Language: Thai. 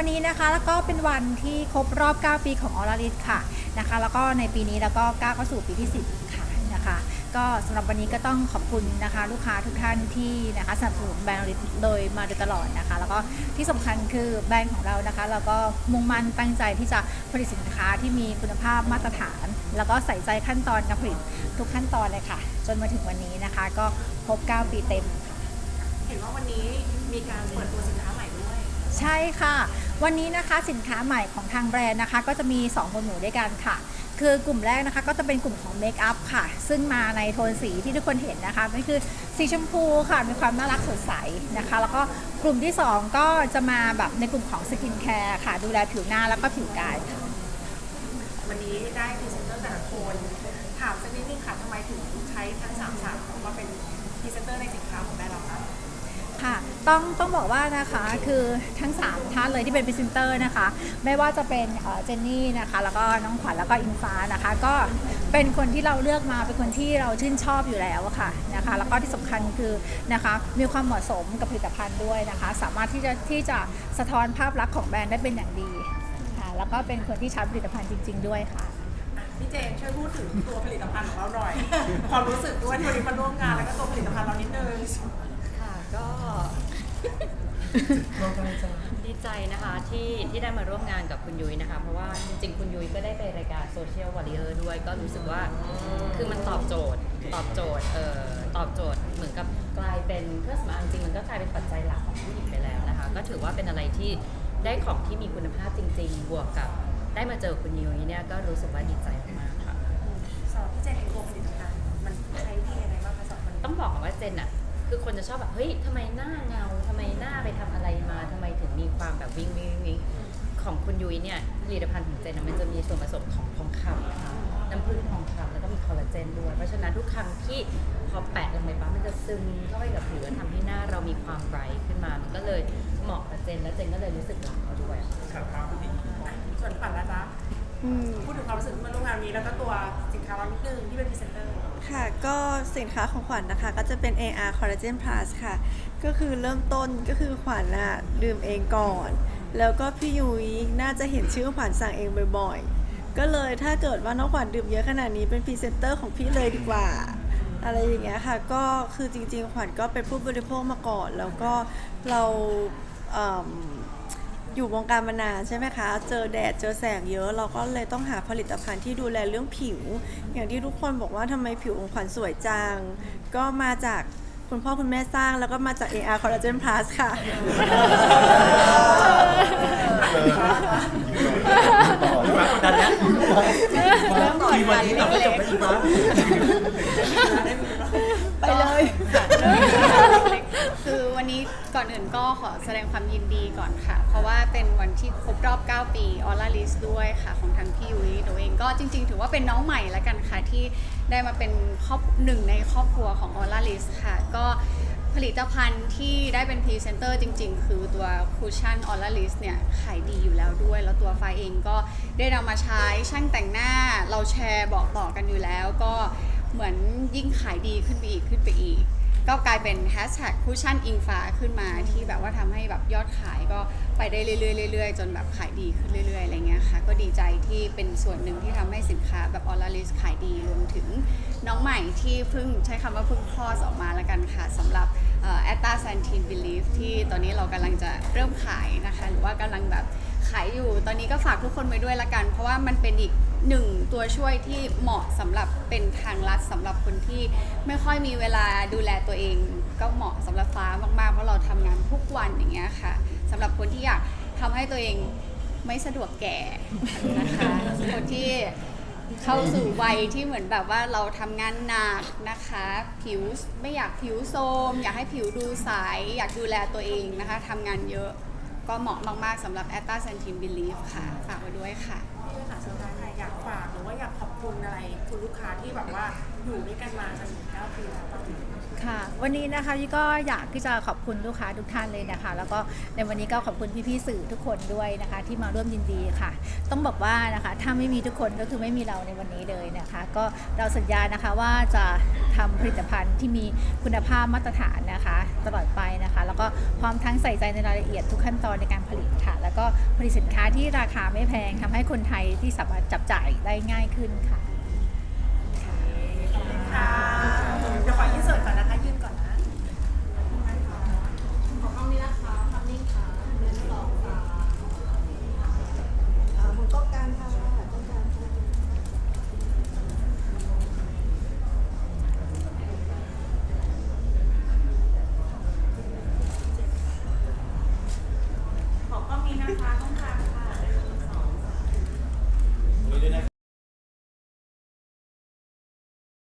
วันนี้นะคะ แล้วก็เป็นวันที่ครบรอบ 9 ปีของออราลิสค่ะนะคะ แล้วก็ในปีนี้แล้วก็ก้าวเข้าสู่ปีที่ 10 ค่ะนะคะ ก็สำหรับวันนี้ก็ต้องขอบคุณนะคะ ลูกค้าทุกท่านที่นะคะสนับสนุนแบรนด์ออราลิสโดยมาโดยตลอดนะคะ แล้วก็ที่สำคัญคือแบรนด์ของเรานะคะแล้วก็มุ่งมั่นตั้งใจที่จะผลิตสินค้าที่มีคุณภาพมาตรฐาน แล้วก็ใส่ใจขั้นตอนการผลิตทุกขั้นตอนเลยค่ะ จนมาถึงวันนี้นะคะ ก็ครบ 9 ปีเต็ม เห็นว่าวันนี้มีการเปิดตัวสินค้าใหม่ด้วย ใช่ค่ะ วันนี้นะคะสินค้าใหม่ของทางแบรนด์นะคะ ก็จะมี 2 หมวดหมู่ด้วยกันค่ะ คือกลุ่มแรกนะคะก็จะเป็นกลุ่มของเมคอัพค่ะ ซึ่งมาในโทนสีที่ทุกคนเห็นนะคะนั่นคือสีชมพูค่ะมีความน่ารักสดใสนะคะ แล้วก็กลุ่มที่ 2 ก็จะมาแบบในกลุ่มของสกินแคร์ค่ะ ดูแลผิวหน้าแล้วก็ผิวกายค่ะวันนี้ได้พรีเซนเตอร์แต่ละคนถามสักนิดนึงค่ะทำไมถึงใช้ทั้งสามสาวมาเป็นพรีเซนเตอร์ในสินค้าของแบรนด์ ต้องต้องบอกว่านะคะคือทั้ง 3 ท่านเลยที่เป็นพรีเซนเตอร์นะคะ ไม่ว่าจะเป็นเอ่อเจนนี่นะคะ แล้วก็น้องขวัญแล้วก็อิงฟ้านะคะ ก็เป็นคนที่เราเลือกมาเป็นคนที่เราชื่นชอบอยู่แล้วอะค่ะนะคะ แล้วก็ที่สำคัญคือนะคะมีความเหมาะสมกับผลิตภัณฑ์ด้วยนะคะ สามารถที่จะที่จะสะท้อนภาพลักษณ์ของแบรนด์ได้เป็นอย่างดีค่ะแล้วก็เป็นคนที่ใช้ผลิตภัณฑ์จริง ๆ ด้วยค่ะอะพี่เจนช่วยพูดถึงตัวผลิตภัณฑ์ของเราหน่อย ความรู้สึกด้วยที่วันนี้มาร่วมงานแล้วก็ตัวผลิตภัณฑ์เรานิดนึงค่ะก็ ดีใจนะคะที่ที่ได้มาร่วมงานกับคุณยุ้ยนะคะ เพราะว่าจริงๆ คุณยุ้ยก็ได้ไปรายการโซเชียลวอ r เ i อร์ด้วยก็รู้สึกว่าคือมันตอบโจทย์ ตอบโจทย์เอ่อตอบโจทย์เหมือนกับกลายเป็นเครื่องสำอางจริงๆมันก็กลายเป็นปัจจัยหลักของผู้หญิงไปแล้วนะคะ ก็ถือว่าเป็นอะไรที่ได้ของที่มีคุณภาพจริง ๆ บวกกับได้มาเจอคุณยุ้ยเนี่ยก็รู้สึกว่าดีใจมากๆค่ะ สำหรับพี่เจนเองตัวผลิตภัณฑ์มันใช้ดียังไงบ้างคะสำหรับคนต้องบอกก่อนว่าเจนอะ คือคนจะชอบแบบเฮ้ยทำไมหน้าเงาทำไมหน้าไปทำอะไรมาทำไมถึงมีความแบบวิงวิงวิงของคุณยุ้ยเนี่ยผลิตภัณฑ์ของเจนอะมันจะมีส่วนผสมของทองคำนะคะน้ำผึ้งทองคำแล้วก็มีคอลลาเจนด้วย เพราะฉะนั้นทุกครั้งที่พอแปะลงไปปั๊บมันจะซึมเข้าไปกับผิวแล้วทำให้หน้าเรามีความไบรท์ขึ้นมา มันก็เลยเหมาะกับเจนและเจนก็เลยรู้สึกรักเขาด้วยส่วนฝันนะจ๊ะพูดถึงความรู้สึกที่มาร่วมงานวันนี้แล้วก็ตัวสินค้าเรานิดนึงที่เป็นพรีเซนเตอร์ ค่ะ ก็สินค้าของขวัญนะคะ ก็จะเป็น AR Collagen Plus ค่ะ ก็คือเริ่มต้นก็คือขวัญน่ะดื่มเองก่อน แล้วก็พี่ยุ้ยน่าจะเห็นชื่อขวัญสั่งเองบ่อยๆ ก็เลยถ้าเกิดว่าน้องขวัญดื่มเยอะขนาดนี้เป็นพรีเซนเตอร์ของพี่เลยดีกว่า อะไรอย่างเงี้ยค่ะ ก็คือจริงๆ ขวัญก็เป็นผู้บริโภคมาก่อน แล้วก็เราเอิ่มอยู่วงการมานานใช่ไหมคะ เจอแดดเจอแสงเยอะ เราก็เลยต้องหาผลิตภัณฑ์ที่ดูแลเรื่องผิว อย่างที่ทุกคนบอกว่าทำไมผิวของขวัญสวยจัง ก็มาจากคุณพ่อคุณแม่สร้างแล้วก็มาจาก AR Collagen Plus ค่ะ ดันแล้วทีวันนี้เราก็จบแล้วอีกมั้งไปเลยคือวันนี้ ก่อนอื่นก็ขอแสดงความยินดีก่อนค่ะ เพราะว่าเป็นวันที่ครบรอบ 9 ปีออร่าลิสด้วยค่ะ ของทางพี่ยุ้ยหนูเองก็จริง ๆ ถือว่าเป็นน้องใหม่แล้วกันค่ะที่ได้มาเป็นครอบหนึ่งในครอบครัวของออร่าลิสค่ะ ก็ผลิตภัณฑ์ที่ได้เป็นพรีเซนเตอร์จริง ๆ คือตัวคูชั่นออร่าลิสเนี่ยขายดีอยู่แล้วด้วย แล้วตัวฟ้าเองก็ได้นำมาใช้ช่างแต่งหน้าเราแชร์บอกต่อกันอยู่แล้ว ก็เหมือนยิ่งขายดีขึ้นไปอีกขึ้นไปอีก ก็กลายเป็นแฮชแท็กคูชชั่นอิงฟ้าขึ้นมาที่แบบว่าทำให้แบบยอดขายก็ไปได้เรื่อยๆเรื่อยๆจนแบบขายดีขึ้นเรื่อยๆอะไรเงี้ยค่ะ ก็ดีใจที่เป็นส่วนหนึ่งที่ทำให้สินค้าแบบออลาลิสขายดีรวมถึงน้องใหม่ที่เพิ่งใช้คำว่าเพิ่งคลอดออกมาแล้วกันค่ะสำหรับแอตตาแซนทีนบิลีฟที่ตอนนี้เรากำลังจะเริ่มขายนะคะ หรือว่ากำลังแบบ ขายอยู่ ตอนนี้ก็ฝากทุกคนไว้ด้วยละกัน เพราะว่ามันเป็นอีกหนึ่งตัวช่วยที่เหมาะสำหรับเป็นทางลัดสำหรับคนที่ไม่ค่อยมีเวลาดูแลตัวเอง ก็เหมาะสำหรับฟ้ามากๆ เพราะเราทำงานทุกวันอย่างเงี้ยค่ะสำหรับคนที่อยากทำให้ตัวเองไม่สะดวกแก่นะคะคนที่เข้าสู่วัยที่เหมือนแบบว่าเราทำงานหนักนะคะ ผิวไม่อยากผิวโทรมอยากให้ผิวดูใสอยากดูแลตัวเองนะคะทำงานเยอะ ก็เหมาะมาก ๆสำหรับแอตตาเซนทินบิลีฟค่ะ ฝากไว้ด้วยค่ะพี่ด้วยค่ะสุดท้ายค่ะอยากฝากหรือว่าอยากขอบคุณอะไรคุณลูกค้าที่แบบว่าอยู่ด้วยกันมาจนถึง9ปีแล้ว ค่ะ วันนี้นะคะยี่ก็อยากที่จะขอบคุณลูกค้าทุกท่านเลยนะคะ แล้วก็ในวันนี้ก็ขอบคุณพี่ๆสื่อทุกคนด้วยนะคะ ที่มาร่วมยินดีค่ะ ต้องบอกว่านะคะถ้าไม่มีทุกคนก็คือไม่มีเราในวันนี้เลยนะคะ ก็เราสัญญานะคะว่าจะทำผลิตภัณฑ์ที่มีคุณภาพมาตรฐานนะคะ ตลอดไปนะคะ แล้วก็พร้อมทั้งใส่ใจในรายละเอียดทุกขั้นตอนในการผลิตค่ะ แล้วก็ผลิตสินค้าที่ราคาไม่แพงทำให้คนไทยที่สามารถจับจ่ายได้ง่ายขึ้นค่ะ ค่ะ